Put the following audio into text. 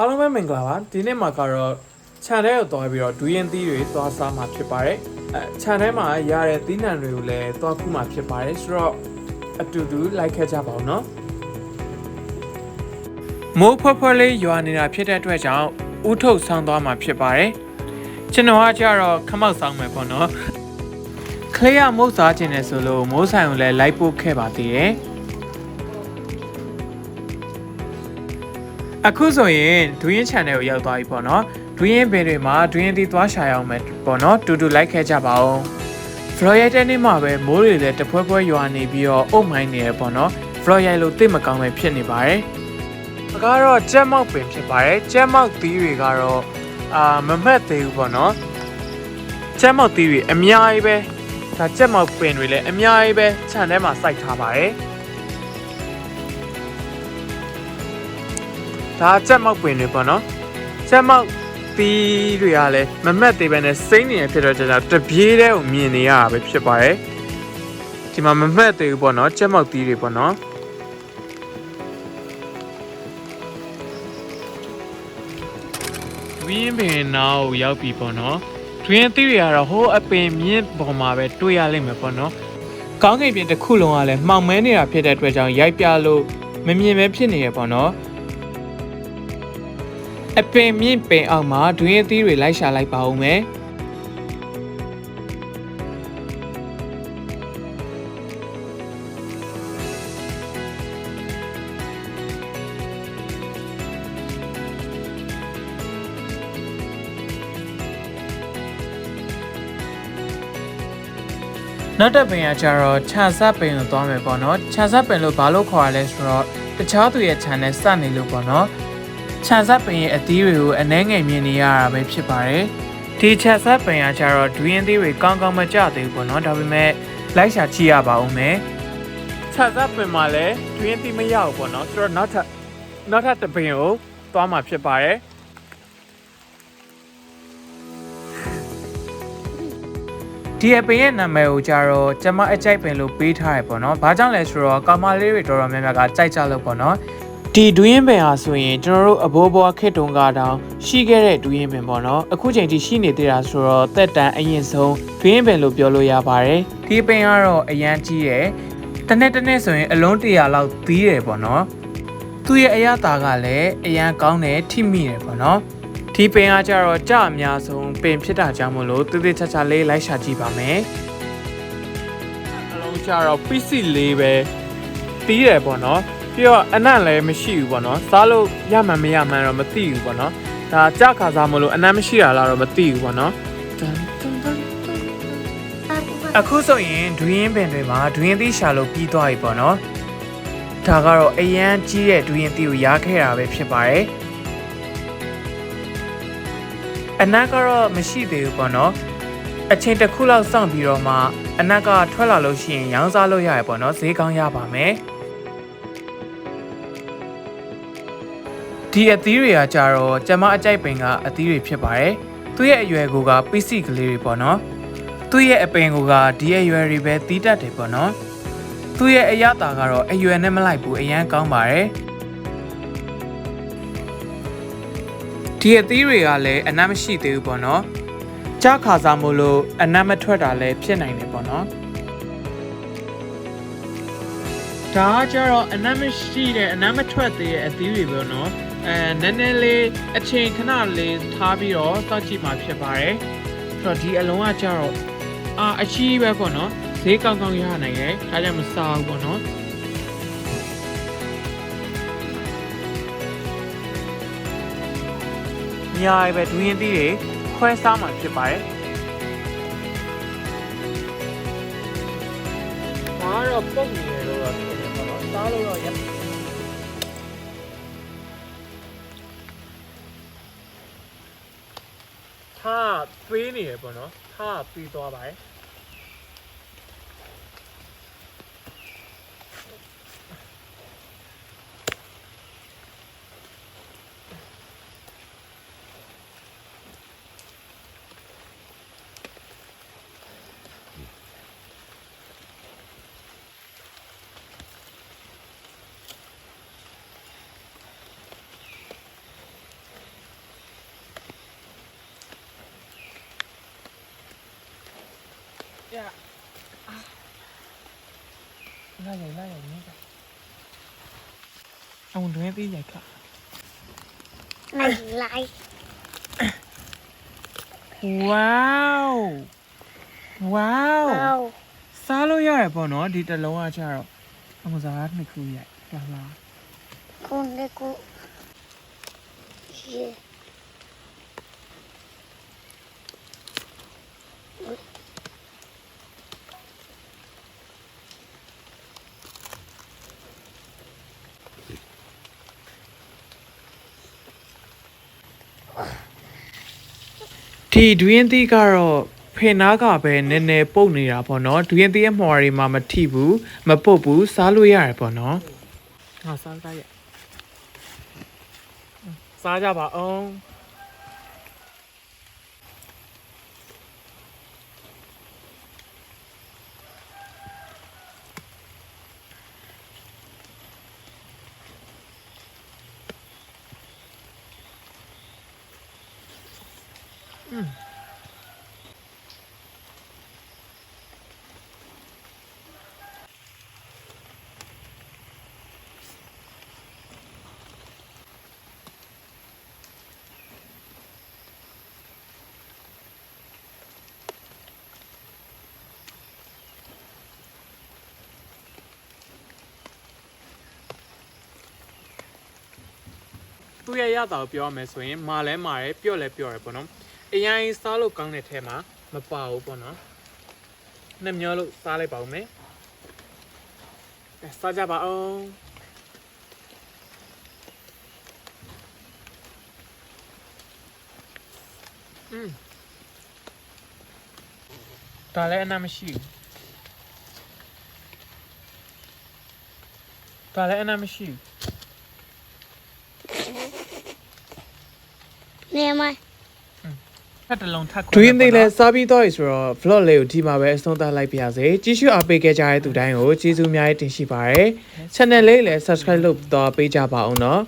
အားလုံးပဲမင်္ဂလာပါဒီနေ့မှာကတော့ခြံထဲကိုသွားပြီးတော့ဒူးရင်သီးတွေသွားစားမှာဖြစ်ပါတယ်အဲခြံထဲမှာရတဲ့သီးနှံတွေကိုလည်းသွားခုမှာဖြစ်ပါတယ်ဆိုတော့အတူတူလိုက်ခဲ့ကြပါဦးနော်မိုးဖွက်ဖွက်လေးရွာနေတာဖြစ်တဲ့အတွက်ကြောင့်ဥထုတ်ဆောင်းသွားမှာဖြစ်ပါတယ်ကျွန်တော်ကကြတော့ခမောက်ဆောင်းမယ်ပေါ့နော်ခလေးရမုတ်စားခြင်းနဲ့ဆိုလို့မိုးဆိုင်ကိုလည်းလိုက်ပို့ခဲ့ပါသေးတယ် အခုဆိုရင်ဒူးရင် channel ကိုရောက်သွားပြီပေါ့နော်ဒူးရင်ဘယ်တွေမှာဒူးရင်တီသွားရှာရအောင်မယ်ပေါ့နော်တူတူလိုက်ခဲ့ကြပါဦး vlog ရိုက်တဲ့နေ့မှာပဲမိုးတွေလည်းတဖွဲဖွဲရွာနေပြီးတော့အုပ်မိုင်းနေရပေါ့နော် vlog ရိုက်လို့သိမကောင်းပဲဖြစ်နေပါတယ်ဒါကတော့ကြက်မောက်ပင်ဖြစ်ပါတယ်ကြက်မောက်သီးတွေကတော့အာမမက်သေးဘူးပေါ့နော်ကြက်မောက်သီးတွေအများကြီးပဲဒါကြက်မောက်ပင်တွေလည်းအများကြီးပဲခြံထဲမှာစိုက်ထားပါတယ် ဒါကြက်မောက်ပင်တွေပေါ့နော်ကြက်မောက်သီးတွေကလည်းမမက်သေးပဲနဲ့စိမ့်နေရဖြစ်တော့ကျွန်တော်တပြေးတဲ့ကိုမြင်နေရတာပဲဖြစ်ပါတယ်ဒီမှာမမက်သေးဘူးပေါ့နော်ကြက်မောက်သီးတွေပေါ့နော်ဝင်းပင်နောက်ရောက်ပြီပေါ့နော်တွင်းသီးတွေကတော့ဟိုးအပင်မြင့်ပေါ်မှာပဲတွေ့ရလိမ့်မယ်ပေါ့နော်ကောင်းကင်ပြင်တစ်ခုလုံးကလည်းမှောင်မဲနေတာဖြစ်တဲ့အတွက်ကြောင့်ရိုက်ပြလို့မမြင်ပဲဖြစ်နေရပေါ့နော် အပင်မြင့်ပင်အောက်မှာဒွင်းအသီးတွေလိုက်ရှာလိုက်ပါဦးမယ်နောက်တစ်ပင်ကကျတော့ခြံစပ်ပင်ကိုသွားမယ်ပေါ့နော်ခြံစပ်ပင်လို့ဘာလို့ခေါ်ရလဲဆိုတော့တခြားသူရဲ့ခြံနဲ့စနေလို့ပေါ့နော် ခြံဆက်ပင်ရဲ့အသီးတွေကိုအနှဲငယ်မြင်နေရတာပဲဖြစ်ပါတယ်။ဒီခြံဆက်ပင်ကကျတော့ဒွင်းအသီးတွေကောင်းကောင်းမကြသေးဘူးပေါ့နော်။ဒါပေမဲ့လိုက်ရှာကြည့်ရပါဦးမယ်။ခြံဆက်ပင်မှာလည်းဒွင်းအသီးမရဘူးပေါ့နော်။ဆိုတော့နောက်ထပ်နောက်ထပ်တစ်ပင်ကိုသွားမှာဖြစ်ပါတယ်။ဒီအပင်ရဲ့နာမည်ကိုကြတော့ကျမအကြိုက်ပင်လို့ပေးထားရပေါ့နော်။ဘာကြောင့်လဲဆိုတော့ကောင်မလေးတွေတော်တော်များများကကြိုက်ကြလို့ပေါ့နော်။ ဒီဒူးရင်ပင်ဟာဆိုရင်ကျွန်တော်တို့အဘိုးဘွားခက်တုံကတောင်ရှိခဲ့တဲ့ဒူးရင်ပင်ပေါ့နော်အခုချိန်ထိရှိနေသေးတာဆိုတော့တက်တန်အရင်ဆုံးဒူးရင်ပင်လို့ပြောလို့ရပါတယ်ဒီပင်ကတော့အရန်ကြီးတယ်တစ်နေ့တစ်နေ့ဆိုရင်အလုံး100လောက်သီးတယ်ပေါ့နော်သူ့ရဲ့အရသာကလည်းအရန်ကောင်းတယ်ထိမိတယ်ပေါ့နော်ဒီပင်ကကြတော့ကြအများဆုံးပင်ဖြစ်တာကြောင့်မလို့တိတိကျကျလေးလိုက်ရှာကြည့်ပါမယ်အလုံးကြတော့ PC လေးပဲတီးတယ်ပေါ့နော် ပြီးတော့အနံ့လည်းမရှိဘူးပေါ့နော်စားလို့ရမှန်မရမှန်တော့မသိဘူးပေါ့နော်ဒါကြခါစားမလို့အနံ့မရှိတာလားတော့မသိဘူးပေါ့နော်တန်တန်တန်အခုဆိုရင်ဒွင်းပင်တွေမှာဒွင်းသီးရှာလို့ပြီးသွားပြီပေါ့နော်ဒါကတော့အရန်ကြီးတဲ့ဒွင်းသီးကိုရားခဲ့တာပဲဖြစ်ပါတယ်အနံ့ကတော့မရှိသေးဘူးပေါ့နော်အချိန်တစ်ခုလောက်စောင့်ပြီးတော့မှအနံ့ကထွက်လာလို့ရှိရင်ရောင်းစားလို့ရရပေါ့နော်ဈေးကောင်းရပါမယ် ဒီအသီးတွေကကြတော့ကျမအကြိုက်ပင်ကအသီးတွေဖြစ်ပါတယ်။သူ့ရဲ့အရွယ်ကိုကပစ္စည်းကလေးတွေပေါ့နော်။သူ့ရဲ့အပင်ကိုကဒီအရွယ်တွေပဲတီးတတ်တယ်ပေါ့နော်။သူ့ရဲ့အရသာကတော့အရွယ်နဲ့မလိုက်ဘူးအရန်ကောင်းပါတယ်။ဒီအသီးတွေကလည်းအနမ်းမရှိသေးဘူးပေါ့နော်။ကြားခါစားမို့လို့အနမ်းမထွက်တာလည်းဖြစ်နိုင်တယ်ပေါ့နော်။ဒါကကြတော့အနမ်းမရှိတဲ့အနမ်းမထွက်သေးတဲ့အသီးတွေပေါ့နော်။ အဲနည်းနည်းလေးအချိန်ခဏလေးထားပြီးတော့စောင့်ကြည့်မှာဖြစ်ပါတယ်။ဆိုတော့ဒီအလုံးကကြတော့အာအချီးပဲပေါ့နော်။ဈေးကောင်းကောင်းရနိုင်တယ်။ဒါကြောင့်မစားဘူးပေါ့နော်။ညာပဲဒူးရင်သီးတွေခွဲစားမှာဖြစ်ပါတယ်။ဒါကတော့ပုံနေရလို့တော့ဖြစ်တယ်ပေါ့နော်။စားလို့တော့ရ ထားပေးနေရပေါ့နော်။ထားပြီးသွားပါတယ်။ ပြအာနားရနားရနင်းကအောင်တွင်သေးရခါလိုက် wow wow စားလို့ရရပေါ့နော်ဒီတလုံးကကျတော့အမစားနှစ်ခုရိုက်လာလာကိုနေကိုရေ ဒီဒွင်းသီးကတော့ဖေနာကပဲနည်းနည်းပုတ်နေတာပေါ့နော်ဒွင်းသီးအမော်တွေမှာမထိဘူးမပုတ်ဘူးစားလို့ရတယ်ပေါ့နော်ဟာစားစားရစားကြပါအောင် သူ့ရဲ့ရတာကိုပြောရမယ်ဆိုရင်မာလဲမာတယ်ပြော့လဲပြော့တယ်ပေါ့နော် အရင်စားလို့ကောင်းတဲ့ထဲမှာမပါဘူးပေါ့နော်နှစ်မျောလို့စားလိုက်ပါဦးမယ်အဲစားကြပါအောင်อืมဒါလည်းအနာမရှိဘူးဒါလည်းအနာမရှိဘူးနေမ ထက်တလုံးထက်ခွဲ Dream တွေလည်းစားပြီးတော့ပြီဆိုတော့ vlog လေးကိုဒီမှာပဲအဆုံးသတ်လိုက်ပါရစေကြည့်ရှုအားပေးခဲ့ကြတဲ့သူတိုင်းကိုကျေးဇူးအများကြီးတင်ရှိပါတယ် channel လေးလည်း subscribe လုပ်သွားပေးကြပါအောင်နော်